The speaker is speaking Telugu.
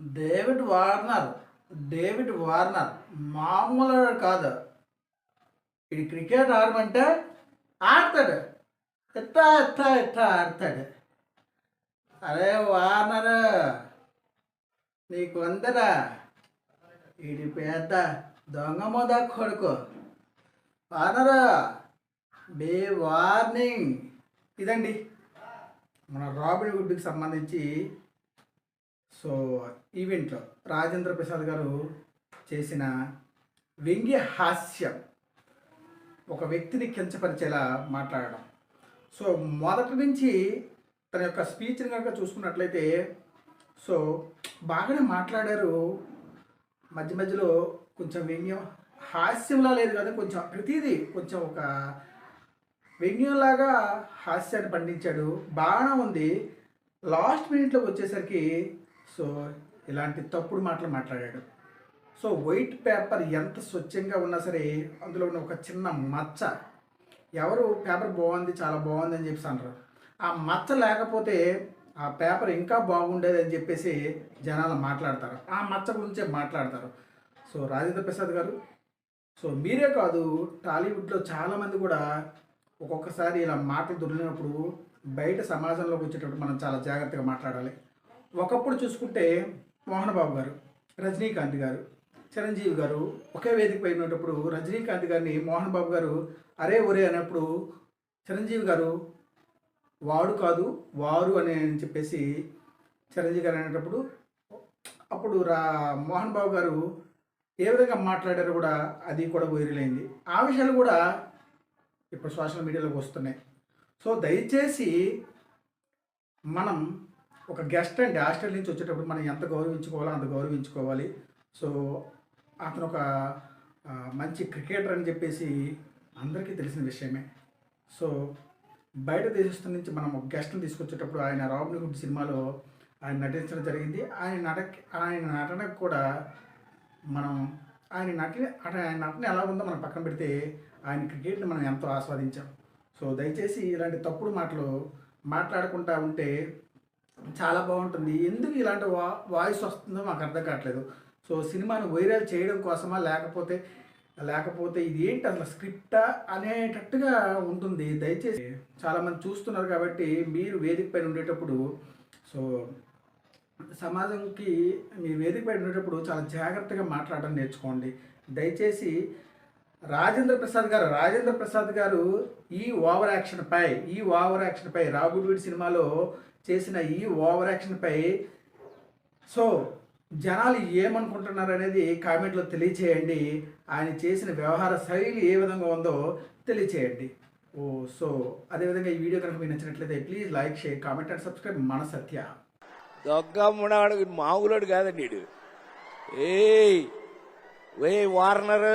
డేవిడ్ వార్నర్ డేవిడ్ వార్నర్ మామూలు కాదు. ఇది క్రికెట్ ఆడమంటే ఆడతాడు. ఎత్త ఎత్త ఎత్త ఆడతాడు. అరే వార్నర్ నీకు అందరా ఇది పెద్ద దొంగ మొద కొడుకు. వార్నర్ బే వార్నింగ్. ఇదండి. మన రాబిడ్ గుడ్డుకి సంబంధించి సో ఈవెంట్లో రాజేంద్ర ప్రసాద్ గారు చేసిన వ్యంగ్య హాస్యం ఒక వ్యక్తిని కించపరిచేలా మాట్లాడడం. సో మొదటి నుంచి తన యొక్క స్పీచ్ని కనుక చూసుకున్నట్లయితే సో బాగానే మాట్లాడారు. మధ్య మధ్యలో కొంచెం వ్యంగ్యం హాస్యంలా లేదు కదా కొంచెం ప్రతిదీ కొంచెం ఒక వ్యంగ్యంలాగా హాస్యాన్ని పండించాడు. బాగానే ఉంది. లాస్ట్ మినిట్లోకి వచ్చేసరికి సో ఇలాంటి తప్పుడు మాటలు మాట్లాడాడు. సో వైట్ పేపర్ ఎంత స్వచ్ఛంగా ఉన్నా సరే అందులో ఉన్న ఒక చిన్న మచ్చ ఎవరు పేపర్ బాగుంది చాలా బాగుంది అని చెప్పేసి అంటారు ఆ మచ్చ లేకపోతే ఆ పేపర్ ఇంకా బాగుండేది అని చెప్పేసి జనాలు మాట్లాడతారు. ఆ మచ్చ గురించే మాట్లాడతారు. సో రాజేంద్ర ప్రసాద్ గారు సో మీరే కాదు టాలీవుడ్లో చాలామంది కూడా ఒక్కొక్కసారి ఇలా మాటలు దొరికినప్పుడు బయట సమాజంలోకి వచ్చేటప్పుడు మనం చాలా జాగ్రత్తగా మాట్లాడాలి. ఒకప్పుడు చూసుకుంటే మోహన్ బాబు గారు రజనీకాంత్ గారు చిరంజీవి గారు ఒకే వేదిక పై ఉన్నప్పుడు రజనీకాంత్ గారిని మోహన్ బాబు గారు అరే ఒరే అన్నప్పుడు చిరంజీవి గారు వాడు కాదు వారు అని అని చెప్పేసి చిరంజీవి గారు అనేటప్పుడు అప్పుడు రా మోహన్ బాబు గారు ఏ విధంగా మాట్లాడారు కూడా అది కూడా వైరల్ అయింది ఆ విషయాలు కూడా ఇప్పుడు సోషల్ మీడియాలోకి వస్తున్నాయి. సో దయచేసి మనం ఒక గెస్ట్ అండి హాస్టల్ నుంచి వచ్చేటప్పుడు మనం ఎంత గౌరవించుకోవాలో అంత గౌరవించుకోవాలి. సో అతను ఒక మంచి క్రికెటర్ అని చెప్పేసి అందరికీ తెలిసిన విషయమే. సో బయట దేశస్థం నుంచి మనం ఒక గెస్ట్ని తీసుకొచ్చేటప్పుడు ఆయన రాబిన్ హుడ్ సినిమాలో ఆయన నటించడం జరిగింది. ఆయన నట ఆయన నటనకు కూడా మనం ఆయన నటి ఆయన నటన ఎలా ఉందో మనం పక్కన పెడితే ఆయన క్రికెట్ని మనం ఎంతో ఆస్వాదించాం. సో దయచేసి ఇలాంటి తప్పుడు మాటలు మాట్లాడకుండా ఉంటే చాలా బాగుంటుంది. ఎందుకు ఇలాంటి వా వాయిస్ వస్తుందో మాకు అర్థం కావట్లేదు. సో సినిమాను వైరల్ చేయడం కోసమా లేకపోతే లేకపోతే ఇది ఏంటి అసలు స్క్రిప్టా అనేటట్టుగా ఉంటుంది. దయచేసి చాలామంది చూస్తున్నారు కాబట్టి మీరు వేదిక పైన ఉండేటప్పుడు సో సమాజంకి మీ వేదిక పైన ఉండేటప్పుడు చాలా జాగ్రత్తగా మాట్లాడడం నేర్చుకోండి. దయచేసి రాజేంద్ర ప్రసాద్ గారు రాజేంద్ర ప్రసాద్ గారు ఈ ఓవర్ యాక్షన్ పై ఈ ఓవర్ యాక్షన్ పై రాబుడ్ సినిమాలో చేసిన ఈ ఓవర్ యాక్షన్ పై సో జనాలు ఏమనుకుంటున్నారు అనేది కామెంట్లో తెలియచేయండి. ఆయన చేసిన వ్యవహార శైలి ఏ విధంగా ఉందో తెలియచేయండి. ఓ సో అదేవిధంగా ఈ వీడియో కనుక మీకు నచ్చినట్లయితే please like share comment and subscribe మన సత్య. దొగ్గ మునగాడు మామూలుడు కాదండి ఏ ఏయ్ వార్నర్.